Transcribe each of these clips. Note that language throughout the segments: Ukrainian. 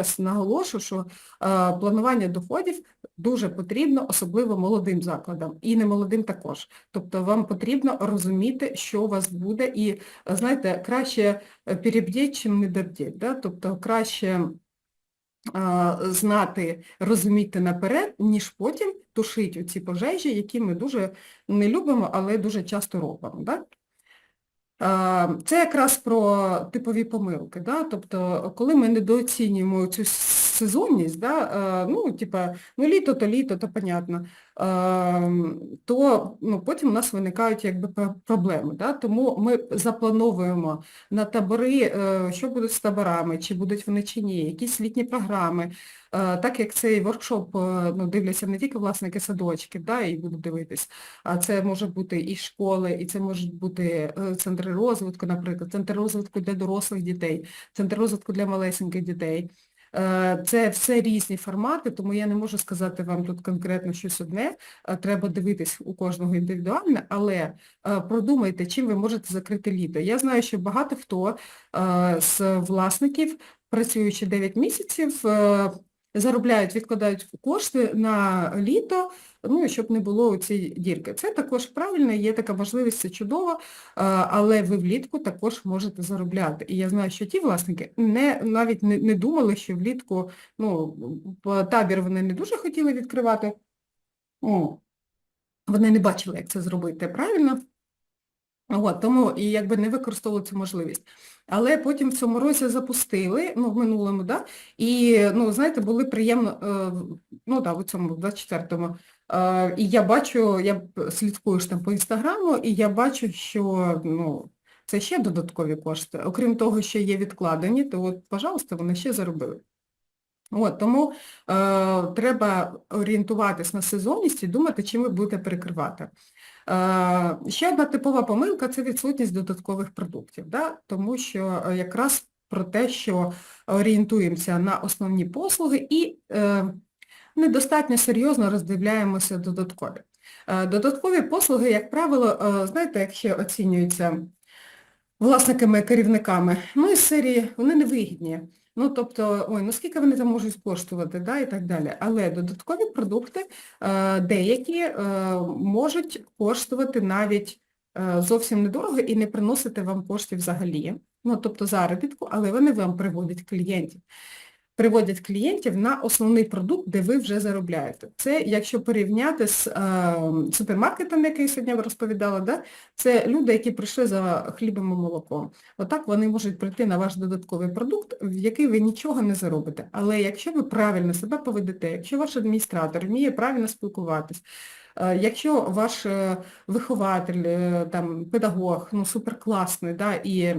раз наголошу, що е, планування доходів дуже потрібно, особливо молодим закладам, і немолодим також. Тобто вам потрібно розуміти, що у вас буде, і, е, знаєте, краще е, перебдіть, чим не дердіть. Да? Тобто краще знати, розуміти наперед, ніж потім тушити ці пожежі, які ми дуже не любимо, але дуже часто робимо. Да? Це якраз про типові помилки. Да? Тобто, коли ми недооцінюємо цю сезонність, да? а, ну, типа, ну літо, то літо, то понятно, то ну, потім у нас виникають якби проблеми. Да? Тому ми заплановуємо на табори, що будуть з таборами, чи будуть вони чи ні, якісь літні програми. Е, Так як цей воркшоп ну, дивляться не тільки власники садочків, да, і будуть дивитись, а це може бути і школи, і це можуть бути е, центри розвитку, наприклад, центр розвитку для дорослих дітей, центр розвитку для малесеньких дітей. Е, Це все різні формати, тому я не можу сказати вам тут конкретно щось одне, Е, треба дивитись у кожного індивідуально, але е, продумайте, чим ви можете закрити літо. Я знаю, що багато хто з власників, працюючи 9 місяців, заробляють, відкладають кошти на літо, ну, щоб не було цієї дірки. Це також правильно, є така можливість, це чудово, але ви влітку також можете заробляти. І я знаю, що ті власники не, навіть не, не думали, що влітку, ну, табір вони не дуже хотіли відкривати. О, вони не бачили, як це зробити, правильно? От, тому і якби не використовували цю можливість. Але потім в цьому році запустили, ну, в минулому, да, і, ну, знаєте, були приємно, е, ну, да, в цьому, в 24-му, е, і я бачу, я слідкую ж там по Інстаграму, і я бачу, що, ну, це ще додаткові кошти. Окрім того, що є відкладені, то от, пожалуйста, вони ще заробили. От, тому е, треба орієнтуватись на сезонність і думати, чим ви будете перекривати. Е, Ще одна типова помилка – це відсутність додаткових продуктів, да? тому що е, якраз про те, що орієнтуємося на основні послуги і е, недостатньо серйозно роздивляємося додаткові. Додаткові послуги, як правило, знаєте, як ще оцінюються власниками, керівниками, ну із серії вони невигідні. Ну, тобто, ой, ну скільки вони там можуть коштувати, да, і так далі. Але додаткові продукти е, деякі е, можуть коштувати навіть е, зовсім недорого і не приносити вам коштів взагалі. Ну, тобто заробітку, але вони вам приводять клієнтів. Приводять клієнтів на основний продукт, де ви вже заробляєте. Це, якщо порівняти з е, супермаркетом, який я сьогодні розповідала, да, це люди, які прийшли за хлібом і молоком. Отак вони можуть прийти на ваш додатковий продукт, в який ви нічого не заробите. Але якщо ви правильно себе поведете, якщо ваш адміністратор вміє правильно спілкуватись, е, якщо ваш е, вихователь, е, там, педагог, ну, суперкласний, да, і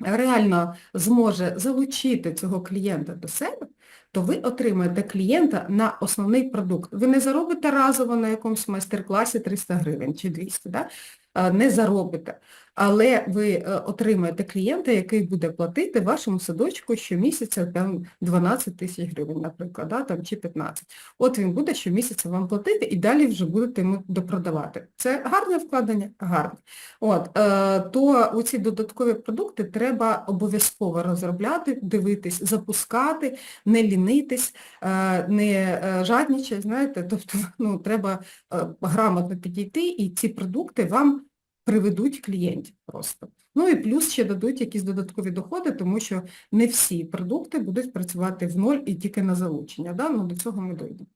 реально зможе залучити цього клієнта до себе, то ви отримаєте клієнта на основний продукт. Ви не заробите разово на якомусь майстер-класі 300 гривень чи 200, да? Е, не заробите. Але ви е, отримаєте клієнта, який буде платити вашому садочку щомісяця там 12 тисяч гривень, наприклад, да, там, чи 15. От він буде щомісяця вам платити і далі вже будете йому допродавати. Це гарне вкладення? Гарне. От, е, то оці додаткові продукти треба обов'язково розробляти, дивитись, запускати, не лінитись, е, не е, знаєте, тобто ну, треба е, грамотно підійти і ці продукти вам приведуть клієнтів просто. Ну і плюс ще дадуть якісь додаткові доходи, тому що не всі продукти будуть працювати в ноль і тільки на залучення. Да? Ну, до цього ми дійдемо.